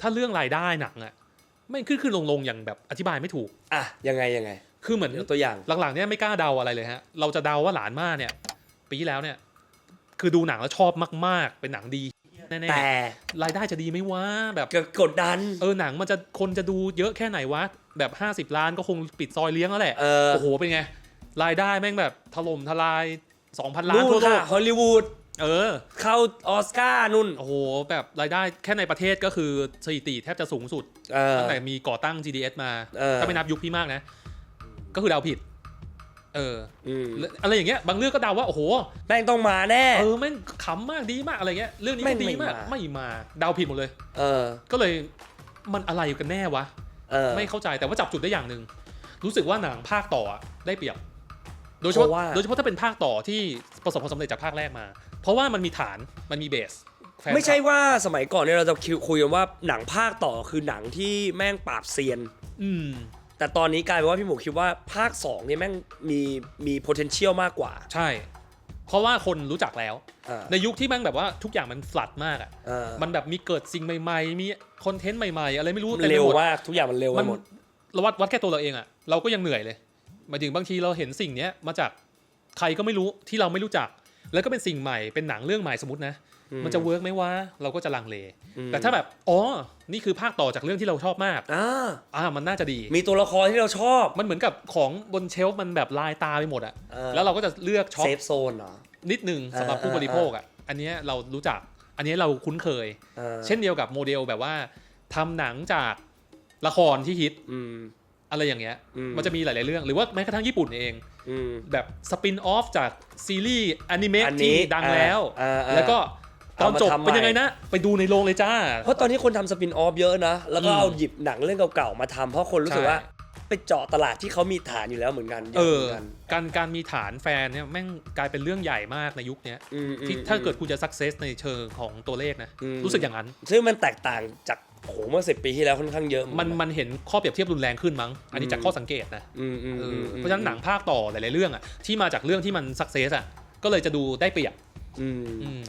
ถ้าเรื่องรายได้หนังอะไม่ขึ้นขึ้นลงลงอย่างแบบอธิบายไม่ถูก อะยังไงยังไง คือเหมือนยกตัวอย่าง หลังๆเนี่ยไม่กล้าเดาอะไรเลยฮะ เราจะเดาว่าหลานมาเนี่ย ปีที่แล้วเนี่ย คือดูหนังแล้วชอบมาก ๆ เป็นหนังดีแน่แต่ๆรายได้จะดีไหมวะแบบก็กดดัน เออหนังมันจะคนจะดูเยอะแค่ไหนวะแบบ 50 ล้านก็คงปิดซอยเลี้ยงแล้วแหละเออโอ้โหเป็นไง รายได้แม่งแบบถล่มทลาย 2,000 ล้านนู่ทั่นวโลค่ะกฮอลลีวูด เออ เข้าออสการ์นุ่น โอ้โห แบบรายได้แค่ในประเทศก็คือสถิติแทบจะสูงสุดเออ ตั้งแต่มีก่อตั้ง GDS มา เออ ถ้าไม่นับยุคพี่มากนะ ก็คือเดาผิด เอออืมอะไรอย่างเงี้ย บางเรื่องก็เดาว่า โอ้โห แม่งต้องมาแน่ เออแม่งขำมากดีมากอะไรเงี้ย เรื่องนี้แม่ก็งดีไม่มากมา ไม่มา เดาผิดหมดเลย เออ ก็เลยมันอะไรกันแน่วะ เออ ไม่เข้าใจแต่ว่าจับจุดได้อย่างหนึ่งรู้สึกว่าหนังภาคต่ออะได้เปรียบ โดยเฉเพพาะราะว่าโดยเฉพาะถ้าเป็นภาคต่อที่ประสบความสำเร็จจากภาคแรกมา เพราะว่ามันมีฐานมันมีเบสแฟนคลับไม่ใช่ว่าสมัยก่อนเนี่ยเราจะคุยกันว่าหนังภาคต่อคือหนังที่แม่งปราบเซียน อืมแต่ตอนนี้กลายเป็นว่าพี่หมูคิดว่าภาค2เนี่ยแม่งมีมี potential มากกว่า ใช่ เพราะว่าคนรู้จักแล้วอ่าในยุคที่แมันแบบว่าทุกอย่างมันฟลัดมากอะเออมันแบบมีเกิดสิ่งใหม่ๆ มีคอนเทนต์ใหม่ๆ อะไรไม่รู้มันต็ไปเร็วหดมากทุกอย่างมันเร็วไปมันหมดเราวัดวัดแค่ตัวเราเองอะเราก็ยังเหนื่อยเลย หมายถึงบางทีเราเห็นสิ่งเนี้ยมาจากใครก็ไม่รู้ที่เราไม่รู้จัก แล้วก็เป็นสิ่งใหม่เป็นหนังเรื่องใหม่สมมตินะอืมมันจะเวิร์กไหมวะเราก็จะลังเลอืมแต่ถ้าแบบอ๋อนี่คือภาคต่อจากเรื่องที่เราชอบมากอ่าอ่ามันน่าจะดี มีตัวละครที่เราชอบ มันเหมือนกับของบนเชลฟ์มันแบบลายตาไปหมดอะเออแล้วเราก็จะเลือกช็อปเซฟโซนเหรอนิดนึงสำหรับเออผู้เออบริโภคอะอันเนี้ยเรารู้จักอันเนี้ยเราคุ้นเคยออเช่นเดียวกับโมเดลแบบว่าทำหนังจากละครที่ฮิต อืมอะไรอย่างเงี้ย อืม มันจะมีหลาย ๆ เรื่อง หรือว่าแม้กระทั่งญี่ปุ่นเอง อืม แบบสปินออฟจากซีรีส์อนิเมะอันนี้ที่ดังแล้ว อ่าอ่าแล้วก็ตอนจบเอามาทำใหม่ เป็นยังไงนะ ไปดูในโรงเลยจ้า เพราะตอนนี้คนทำสปินออฟเยอะนะ แล้วก็อืมเอาหยิบหนังเรื่องเก่าๆมาทำเพราะคนรู้สึกใช่ว่าไปเจาะตลาดที่เขามีฐานอยู่แล้วเหมือนกันยเออะอ เหมือนกันการการมีฐานแฟนเนี่ยแม่งกลายเป็นเรื่องใหญ่มากในยุคเนี้ยอืมที่อืม ถ้าเกิดคุณจะสักเซสในเชิงของตัวเลขนะ อืม รู้สึกอย่างนั้น ซึ่งมันแตกต่างจาก โอ้โหเมื่อสิปีที่แล้วค่อนข้างเยอะมันมันเห็นข้อเปรียบเทียบรุนแรงขึ้นมั้ง อันนี้จากข้อสังเกตนะอืมอืมเออือมเพราะฉะนั้นหนังภาคต่อหลายๆเรื่องอะที่มาจากเรื่องที่มันสักเซสอะก็เลยจะดูได้เปรียบอืม อืม